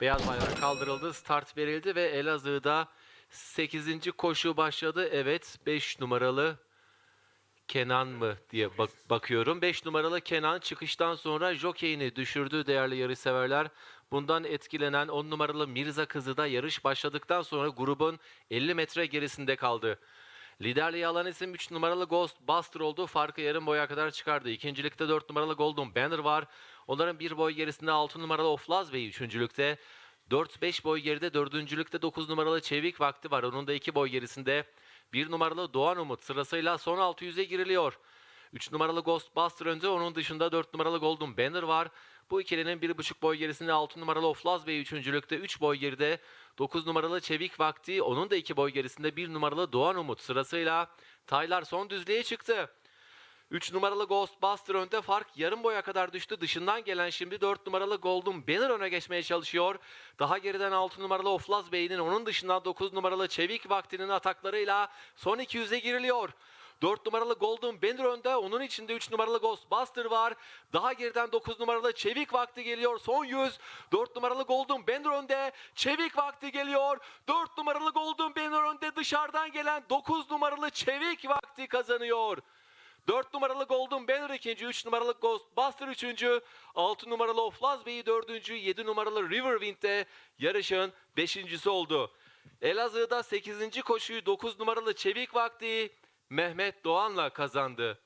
Beyaz bayrak kaldırıldı, start verildi ve Elazığ'da 8. koşu başladı. Evet 5 numaralı Kenan mı diye bak- bakıyorum. 5 numaralı Kenan çıkıştan sonra jokeyini düşürdü değerli yarışseverler. Bundan etkilenen 10 numaralı Mirza Kızı da yarış başladıktan sonra grubun 50 metre gerisinde kaldı. Liderliği alan isim 3 numaralı Ghostbuster oldu. Farkı yarım boya kadar çıkardı. İkincilikte 4 numaralı Golden Banner var. Onların bir boy gerisinde 6 numaralı Oflaz Bey üçüncülükte. 4-5 boy geride dördüncülükte 9 numaralı Çevik Vakti var. Onun da 2 boy gerisinde 1 numaralı Doğan Umut sırasıyla son 600'e giriliyor. 3 numaralı Ghostbuster önde onun dışında 4 numaralı Golden Banner var. Bu ikilinin 1,5 boy gerisinde 6 numaralı Oflaz Bey üçüncülükte 3 boy geride 9 numaralı Çevik Vakti onun da 2 boy gerisinde 1 numaralı Doğan Umut sırasıyla Taylar son düzlüğe çıktı. 3 numaralı Ghostbuster önde fark yarım boya kadar düştü. Dışından gelen şimdi 4 numaralı Golden Banner öne geçmeye çalışıyor. Daha geriden 6 numaralı Oflaz Bey'in onun dışından 9 numaralı Çevik Vakti'nin ataklarıyla son 200'e giriliyor. 4 numaralı Golden Banner önde. Onun içinde 3 numaralı Ghostbuster var. Daha geriden 9 numaralı Çevik Vakti geliyor. Son 100. 4 numaralı Golden Banner önde. Çevik Vakti geliyor. 4 numaralı Golden Banner önde. Dışarıdan gelen 9 numaralı Çevik Vakti kazanıyor. 4 numaralı Golden Banner ikinci, 3 numaralı Ghostbuster üçüncü, 6 numaralı Oflaz Bey'i dördüncü, 7 numaralı Riverwind de yarışın beşincisi oldu. Elazığ'da 8. koşuyu 9 numaralı Çevik Vakti Mehmet Doğan'la kazandı.